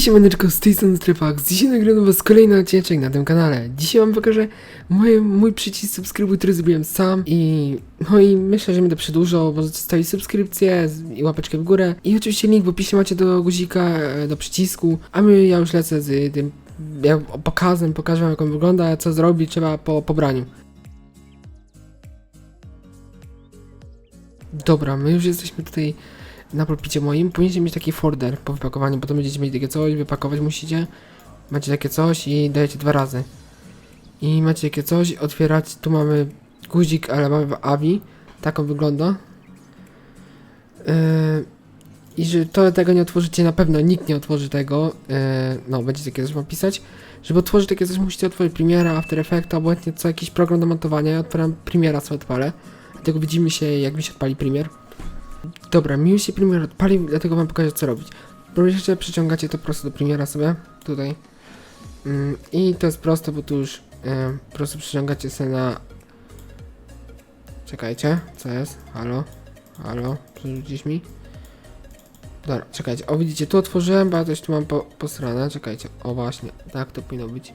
Hej siemaneczko, z tej strony Strefax. Dzisiaj nagrywam was kolejny odcinek na tym kanale. Dzisiaj wam pokażę moje, mój przycisk subskrybuj, który zrobiłem sam i no i myślę, że będę przedłużał, możecie zostawić subskrypcję i łapeczkę w górę i oczywiście link w opisie macie do guzika, e, do przycisku, a my ja już lecę z tym ja, pokazem, pokażę wam jak on wygląda, co zrobić trzeba po pobraniu. Dobra, my już jesteśmy tutaj na pulpicie moim. Powinniście mieć taki folder po wypakowaniu, potem będziecie mieli takie coś, wypakować musicie. Macie takie coś i dajecie dwa razy. I macie takie coś, otwierać, tu mamy guzik, ale mamy w AVI. Tak on wygląda. Yy, I że to tego nie otworzycie, na pewno nikt nie otworzy tego. Yy, no, będzie takie coś wam pisać. Żeby otworzyć takie coś, musicie otworzyć Premiera, After Effects, obojętnie co jakiś program do montowania. Ja otwieram Premiera, sobie odpalę. Dlatego widzimy się, jak mi się odpali Premier. Dobra, mi się Premier odpalił, dlatego wam pokażę co robić. Po pierwsze przeciągacie to prosto do Premiera sobie, tutaj. Mm, I to jest proste, bo tu już e, po prostu przeciągacie sobie na... Czekajcie, co jest? Halo? Halo? Przerzucisz mi? Dobra, czekajcie, o widzicie, tu otworzyłem, bo ja coś tu mam po, posrane, czekajcie, o właśnie, tak to powinno być.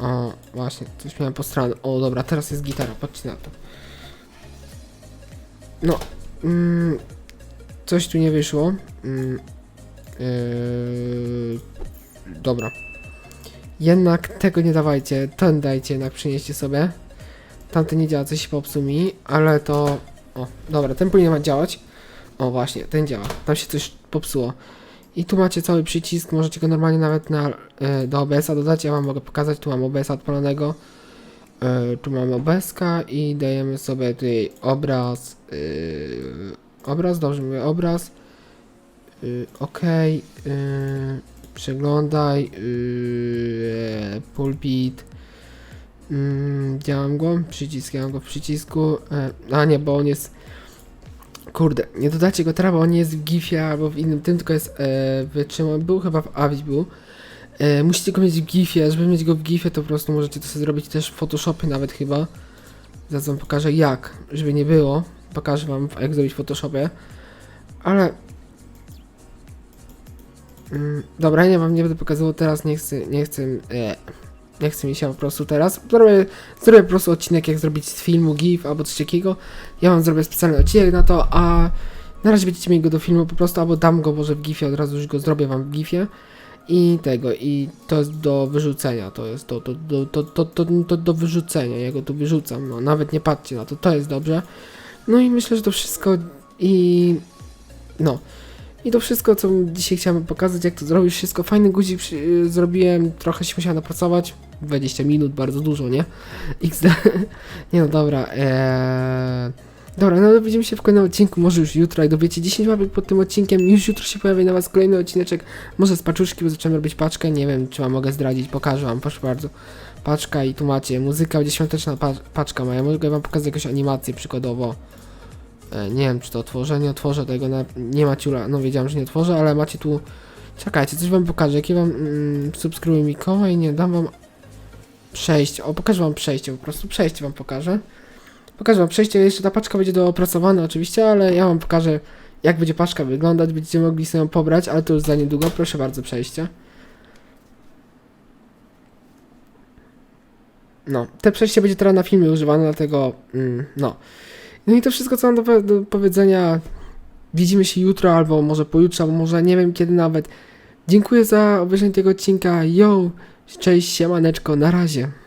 O, właśnie, coś miałem posrane, o dobra, teraz jest gitara, patrzcie na to. No, Mm, coś tu nie wyszło. Mm, yy, dobra. Jednak tego nie dawajcie. Ten dajcie, jednak przynieście sobie. Tamten nie działa, coś się popsuł mi, ale to... O, dobra, ten powinien ma działać. O, właśnie, ten działa. Tam się coś popsuło. I tu macie cały przycisk, możecie go normalnie nawet na, e, do OBS-a dodać. Ja wam mogę pokazać, tu mam OBS-a odpalonego. E, tu mamy OBS-ka i dajemy sobie tutaj obraz. e, obraz, dobrze mówię, obraz. E, ok. e, przeglądaj. e, pulpit. Mm, działam go, przycisk, ja mam go w przycisku. E, a nie, bo on jest. Kurde, nie dodacie go teraz, bo on nie jest w GIFie albo w innym tym, tylko jest e, wytrzymał. Był chyba w AVI był. E, musicie go mieć w GIFie, żeby mieć go w GIFie to po prostu możecie to sobie zrobić też w Photoshopie nawet chyba. Zaraz wam pokażę jak, żeby nie było. Pokażę wam jak zrobić w Photoshopie. Ale... Mm, dobra, ja wam nie będę pokazywał teraz, nie chcę, nie chcę, e, nie chcę mi się po prostu teraz. Zrobię, zrobię po prostu odcinek jak zrobić z filmu GIF albo coś takiego. Ja wam zrobię specjalny odcinek na to, a na razie będziecie mieli go do filmu po prostu, albo dam go może w GIFie, od razu już go zrobię wam w GIFie i tego, i to jest do wyrzucenia, to jest to, to, to, to, to, to, to do wyrzucenia, ja go tu wyrzucam, no nawet nie patrzcie na to, to jest dobrze. No i myślę, że to wszystko i no. I to wszystko, co dzisiaj chciałem pokazać, jak to zrobić, wszystko fajny guzik przy, zrobiłem, trochę się musiałem napracować, 20 minut, bardzo dużo, nie? XD, nie no dobra, eee... Dobra, no widzimy się w kolejnym odcinku, może już jutro, jak dowiecie 10 łapek pod tym odcinkiem, już jutro się pojawi na was kolejny odcineczek, może z paczuszki, bo zacząłem robić paczkę, nie wiem, czy wam mogę zdradzić, pokażę wam, proszę bardzo. Paczka i tu macie, muzyka, będzie świąteczna pa paczka moja, mogę wam pokazać jakąś animację przykładowo. E, nie wiem, czy to otworzę, nie otworzę tego, na, nie ma ciula, no wiedziałem, że nie otworzę, ale macie tu, czekajcie, coś wam pokażę, jakie wam, mm, subskrybuj Mikołaj, nie, dam wam przejście, o, pokażę wam przejście, po prostu przejście wam pokażę. Pokażę wam przejście, jeszcze ta paczka będzie doopracowana oczywiście, ale ja wam pokażę jak będzie paczka wyglądać, będziecie mogli sobie ją pobrać, ale to już za niedługo, proszę bardzo przejście. No, te przejście będzie teraz na filmie używane, dlatego mm, no. No i to wszystko co mam do, do powiedzenia. Widzimy się jutro, albo może pojutrze, albo może nie wiem kiedy nawet. Dziękuję za obejrzenie tego odcinka. Yo, cześć, siemaneczko, na razie.